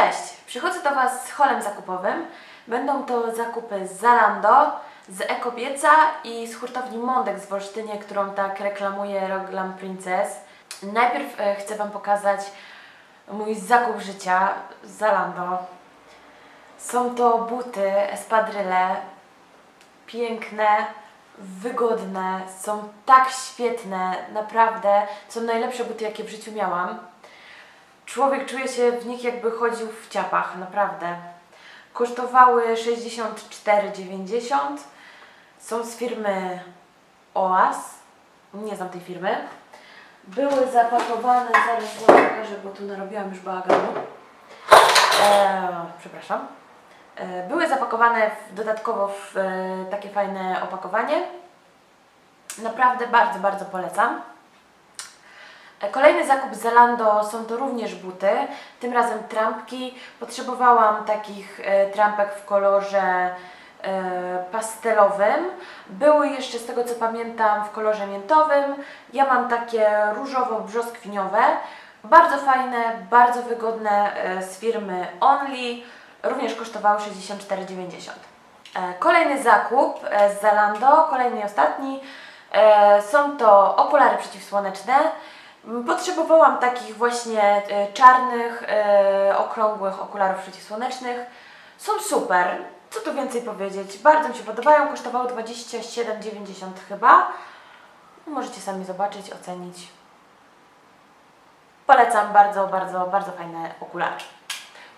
Cześć! Przychodzę do Was z holem zakupowym. Będą to zakupy z Zalando, z Ekobieca i z hurtowni Mondek z Wolsztynie, którą tak reklamuje Roglam Princess. Najpierw e, chcę Wam pokazać mój zakup życia z Zalando. Są to buty, espadryle, piękne, wygodne, są tak świetne, naprawdę. Są najlepsze buty, jakie w życiu miałam. Człowiek czuje się w nich jakby chodził w ciapach, naprawdę. Kosztowały 64,90. Są z firmy OAS. Nie znam tej firmy. Były zapakowane, zaraz wam pokażę, bo tu narobiłam już bałaganu. Eee, przepraszam. E, Były zapakowane w, dodatkowo w e, takie fajne opakowanie. Naprawdę bardzo, bardzo polecam. E, Kolejny zakup z Zalando są to również buty, tym razem trampki. Potrzebowałam takich e, trampek w kolorze e, pastelowym. Były jeszcze z tego co pamiętam w kolorze miętowym. Ja mam takie różowo-brzoskwiniowe. Bardzo fajne, bardzo wygodne z firmy Only. Również kosztowały 64,90. E, Kolejny zakup z Zalando, kolejny i ostatni. Są to okulary przeciwsłoneczne. Potrzebowałam takich właśnie e, czarnych, e, okrągłych okularów przeciwsłonecznych. Są super. Co tu więcej powiedzieć? Bardzo mi się podobają. Kosztowały 27,90 chyba. Możecie sami zobaczyć, ocenić. Polecam bardzo, bardzo, bardzo fajne okulary.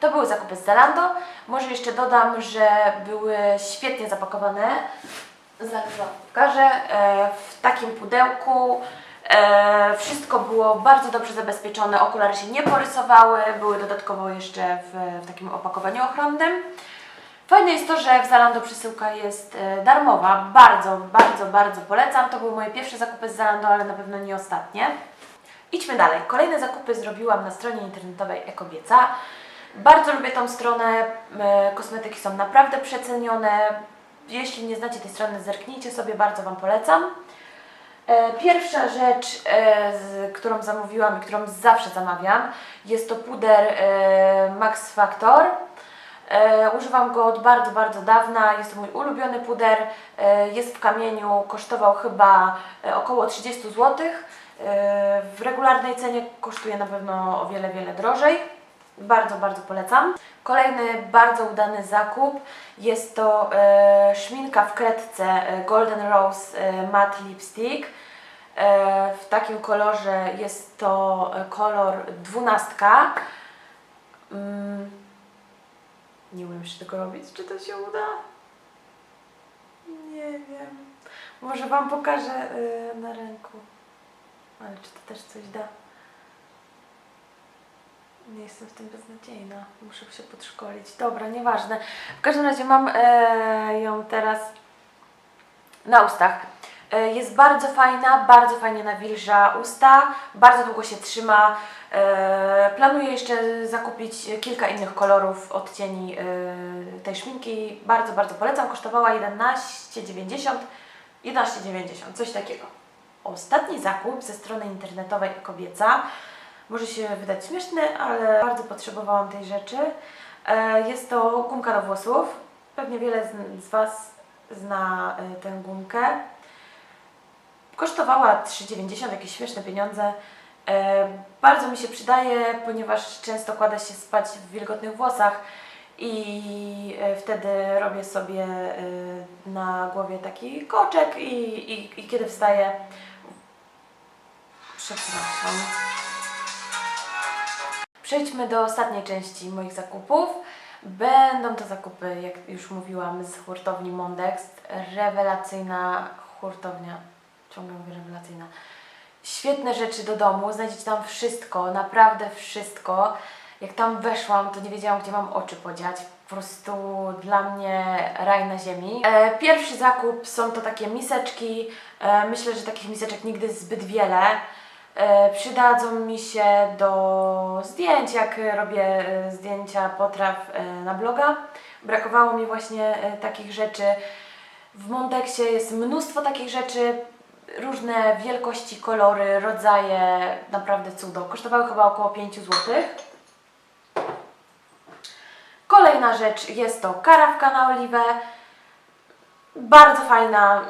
To były zakupy z Zalando. Może jeszcze dodam, że były świetnie zapakowane. Zaraz pokażę. E, W takim pudełku. E, Wszystko było bardzo dobrze zabezpieczone. Okulary się nie porysowały. Były dodatkowo jeszcze w, w takim opakowaniu ochronnym. Fajne jest to, że w Zalando przesyłka jest e, darmowa. Bardzo, bardzo, bardzo polecam. To były moje pierwsze zakupy z Zalando, ale na pewno nie ostatnie. Idźmy dalej. Kolejne zakupy zrobiłam na stronie internetowej Ekobieca. Bardzo lubię tą stronę. E, Kosmetyki są naprawdę przecenione. Jeśli nie znacie tej strony, zerknijcie sobie, bardzo Wam polecam. E, Pierwsza rzecz, e, którą zamówiłam i którą zawsze zamawiam, jest to puder e, Max Factor. Używam go od bardzo, bardzo dawna. Jest to mój ulubiony puder. Jest w kamieniu, kosztował chyba około 30 zł. W regularnej cenie kosztuje na pewno o wiele, wiele drożej. Bardzo, bardzo polecam. Kolejny bardzo udany zakup jest to e, szminka w kredce e, Golden Rose e, Matte Lipstick. E, w takim kolorze jest to e, kolor dwunastka. Mm, nie umiem jeszcze tego robić. Czy to się uda? Nie wiem. Może Wam pokażę y, na ręku. Ale czy to też coś da? Nie jestem w tym beznadziejna. Muszę się podszkolić. Dobra, nieważne. W każdym razie mam e, ją teraz na ustach. E, Jest bardzo fajna, bardzo fajnie nawilża usta, bardzo długo się trzyma. E, Planuję jeszcze zakupić kilka innych kolorów, odcieni e, tej szminki. Bardzo, bardzo polecam. Kosztowała 11,90 11,90, coś takiego. Ostatni zakup ze strony internetowej Kobieca. Może się wydać śmieszny, ale bardzo potrzebowałam tej rzeczy. E, Jest to gumka do włosów. Pewnie wiele z, Was zna e, tę gumkę. Kosztowała 3,90, jakieś śmieszne pieniądze. E, Bardzo mi się przydaje, ponieważ często kładę się spać w wilgotnych włosach i wtedy robię sobie na głowie taki koczek i, i, i kiedy wstaję przepraszam Przejdźmy do ostatniej części moich zakupów. Będą to zakupy, jak już mówiłam, z hurtowni Mondex. Rewelacyjna hurtownia. Ciągle mówię rewelacyjna. Świetne rzeczy do domu. Znajdziecie tam wszystko, naprawdę wszystko. Jak tam weszłam, to nie wiedziałam, gdzie mam oczy podziać. Po prostu dla mnie raj na ziemi. E, pierwszy zakup są to takie miseczki. E, myślę, że takich miseczek nigdy zbyt wiele. E, przydadzą mi się do zdjęć, jak robię e, zdjęcia potraw e, na bloga. Brakowało mi właśnie takich rzeczy. W Mondexie jest mnóstwo takich rzeczy, różne wielkości, kolory, rodzaje, naprawdę cudo. Kosztowały chyba około 5 zł. Kolejna rzecz jest to karawka na oliwę. Bardzo fajna.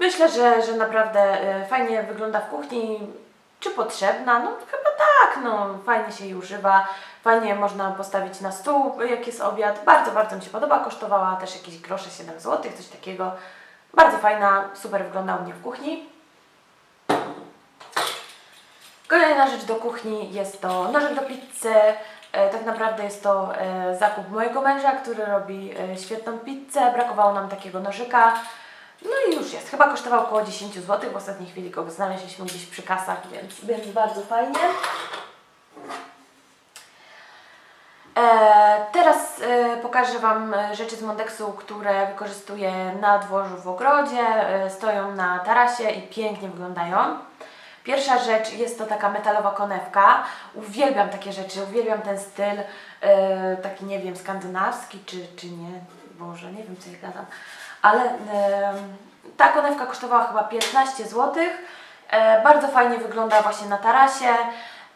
Myślę, że, że naprawdę fajnie wygląda w kuchni. Czy potrzebna? No chyba tak, no fajnie się jej używa. Fajnie można postawić na stół, jak jest obiad. Bardzo, bardzo mi się podoba. Kosztowała też jakieś grosze 7 zł, coś takiego. Bardzo fajna, super wygląda u mnie w kuchni. Kolejna rzecz do kuchni jest to nożek do pizzy. E, Tak naprawdę jest to e, zakup mojego męża, który robi e, świetną pizzę. Brakowało nam takiego nożyka. No i już jest. Chyba kosztował około 10 zł. W ostatniej chwili go znaleźliśmy gdzieś przy kasach, więc, więc bardzo fajnie. E, teraz e, pokażę Wam e, rzeczy z Mondexu, które wykorzystuję na dworzu w ogrodzie. E, stoją na tarasie i pięknie wyglądają. Pierwsza rzecz jest to taka metalowa konewka. Uwielbiam takie rzeczy, uwielbiam ten styl e, taki, nie wiem, skandynawski czy, czy nie. Boże, nie wiem co ja gadam. Ale ta konewka kosztowała chyba 15 zł. E, bardzo fajnie wygląda właśnie na tarasie.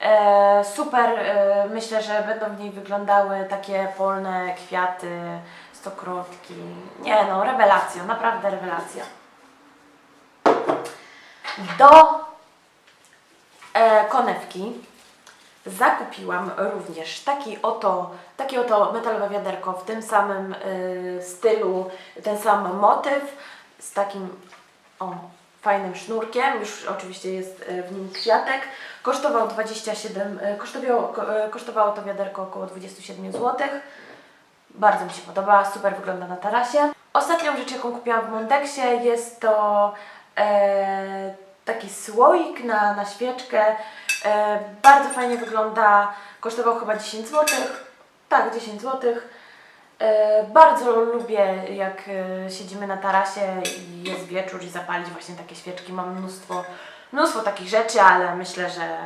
E, super, e, myślę, że będą w niej wyglądały takie polne kwiaty, stokrotki. Nie no, rewelacja, naprawdę rewelacja. Do konewki zakupiłam również taki oto, takie oto metalowe wiaderko w tym samym y, stylu, ten sam motyw z takim o, fajnym sznurkiem, już oczywiście jest y, w nim kwiatek. Kosztował 27, y, kosztowało, ko- kosztowało to wiaderko około 27 zł. Bardzo mi się podoba, super wygląda na tarasie. Ostatnią rzecz, jaką kupiłam w Mondexie jest to e, taki słoik na, na świeczkę. E, bardzo fajnie wygląda, kosztował chyba 10 zł. Tak, 10 zł. E, bardzo lubię, jak e, siedzimy na tarasie i jest wieczór i zapalić właśnie takie świeczki. Mam mnóstwo, mnóstwo takich rzeczy, ale myślę, że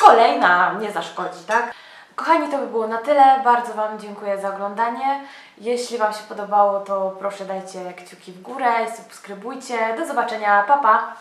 kolejna nie zaszkodzi, tak? Kochani, to by było na tyle. Bardzo Wam dziękuję za oglądanie. Jeśli Wam się podobało, to proszę dajcie kciuki w górę, subskrybujcie. Do zobaczenia, pa pa!